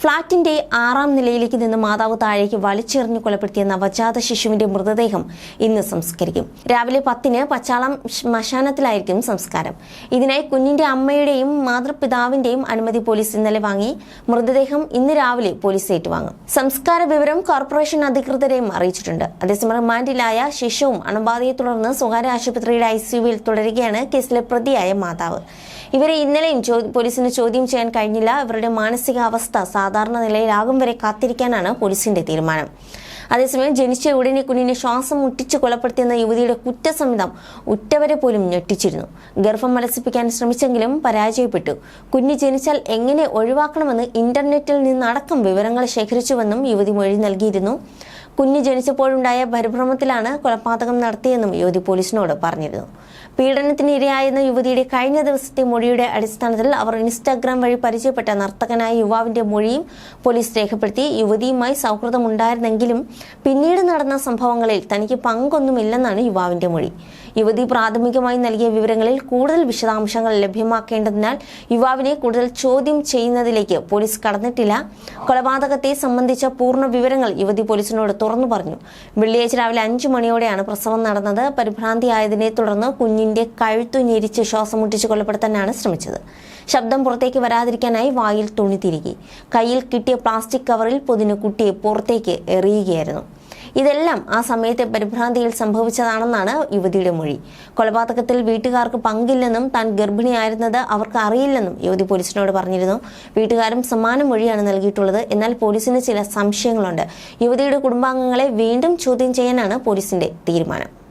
ഫ്ളാറ്റിന്റെ ആറാം നിലയിലേക്ക് നിന്ന് മാതാവ് താഴേക്ക് വലിച്ചെറിഞ്ഞു കൊലപ്പെടുത്തിയ നവജാത ശിശുവിന്റെ മൃതദേഹം ഇന്ന് സംസ്കരിക്കും. രാവിലെ പത്തിന് പച്ചാളം ശ്മശാനത്തിലായിരിക്കും സംസ്കാരം. ഇതിനായി കുഞ്ഞിന്റെ അമ്മയുടെയും മാതൃപിതാവിന്റെയും അനുമതി പോലീസ് ഇന്നലെ വാങ്ങി. മൃതദേഹം ഇന്ന് രാവിലെ പോലീസ് ഏറ്റുവാങ്ങും. സംസ്കാര വിവരം കോർപ്പറേഷൻ അധികൃതരെയും അറിയിച്ചിട്ടുണ്ട്. അതേസമയം റിമാൻഡിലായ ശിശുവും അണുബാധയെ തുടർന്ന് സ്വകാര്യ ആശുപത്രിയുടെ ഐസിയുവിൽ തുടരുകയാണ് കേസിലെ പ്രതിയായ മാതാവ്. ഇവരെ ഇന്നലെയും പോലീസിന് ചോദ്യം ചെയ്യാൻ കഴിഞ്ഞില്ല. ഇവരുടെ മാനസികാവസ്ഥ സാധാരണ നിലയിലാകും വരെ കാത്തിരിക്കാനാണ് പോലീസിന്റെ തീരുമാനം. അതേസമയം ജനിച്ച ഉടനെ കുഞ്ഞിനെ ശ്വാസം മുട്ടിച്ച് കൊലപ്പെടുത്തിയെന്ന യുവതിയുടെ കുറ്റസമ്മതം ഉറ്റവരെ പോലും ഞെട്ടിച്ചിരുന്നു. ഗർഭം മലസിപ്പിക്കാൻ ശ്രമിച്ചെങ്കിലും പരാജയപ്പെട്ടു. കുഞ്ഞ് ജനിച്ചാൽ എങ്ങനെ ഒഴിവാക്കണമെന്ന് ഇന്റർനെറ്റിൽ നിന്നടക്കം വിവരങ്ങൾ ശേഖരിച്ചുവെന്നും യുവതി മൊഴി നൽകിയിരുന്നു. കുഞ്ഞ് ജനിച്ചപ്പോഴുണ്ടായ പരിഭ്രമത്തിലാണ് കൊലപാതകം നടത്തിയെന്നും യുവതി പോലീസിനോട് പറഞ്ഞിരുന്നു. പീഡനത്തിന് ഇരയായെന്ന യുവതിയുടെ കഴിഞ്ഞ ദിവസത്തെ മൊഴിയുടെ അടിസ്ഥാനത്തിൽ അവർ ഇൻസ്റ്റാഗ്രാം വഴി പരിചയപ്പെട്ട നർത്തകനായ യുവാവിന്റെ മൊഴിയും പോലീസ് രേഖപ്പെടുത്തി യുവതിയുമായി സൗഹൃദമുണ്ടായിരുന്നെങ്കിലും പിന്നീട് നടന്ന സംഭവങ്ങളിൽ തനിക്ക് പങ്കൊന്നുമില്ലെന്നാണ് യുവാവിന്റെ മൊഴി. യുവതി പ്രാഥമികമായി നൽകിയ വിവരങ്ങളിൽ കൂടുതൽ വിശദാംശങ്ങൾ ലഭ്യമാക്കേണ്ടതിനാൽ യുവാവിനെ കൂടുതൽ ചോദ്യം ചെയ്യുന്നതിലേക്ക് പോലീസ് കടന്നിട്ടില്ല. കൊലപാതകത്തെ സംബന്ധിച്ച പൂർണ വിവരങ്ങൾ യുവതി പോലീസിനോട് തുറന്നു പറഞ്ഞു. വെള്ളിയാഴ്ച രാവിലെ അഞ്ചു മണിയോടെയാണ് പ്രസവം നടന്നത്. പരിഭ്രാന്തിയായതിനെ തുടർന്ന് കുഞ്ഞിന്റെ കഴുത്തു ഞെരിച്ച് ശ്വാസം മുട്ടിച്ച് കൊലപ്പെടുത്താനാണ് ശ്രമിച്ചത്. ശബ്ദം പുറത്തേക്ക് വരാതിരിക്കാനായി വായിൽ തുണി തിരികി. കയ്യിൽ കിട്ടിയ പ്ലാസ്റ്റിക് കവറിൽ പൊതിന് കുട്ടിയെ പുറത്തേക്ക് എറിയുകയായിരുന്നു. ഇതെല്ലാം ആ സമയത്തെ പരിഭ്രാന്തിയിൽ സംഭവിച്ചതാണെന്നാണ് യുവതിയുടെ മൊഴി. കൊലപാതകത്തിൽ വീട്ടുകാർക്ക് പങ്കില്ലെന്നും താൻ ഗർഭിണിയായിരുന്നത് അവർക്ക് അറിയില്ലെന്നും യുവതി പോലീസിനോട് പറഞ്ഞിരുന്നു. വീട്ടുകാരും സമാന മൊഴിയാണ് നൽകിയിട്ടുള്ളത്. എന്നാൽ പോലീസിന് ചില സംശയങ്ങളുണ്ട്. യുവതിയുടെ കുടുംബാംഗങ്ങളെ വീണ്ടും ചോദ്യം ചെയ്യാനാണ് പോലീസിന്റെ തീരുമാനം.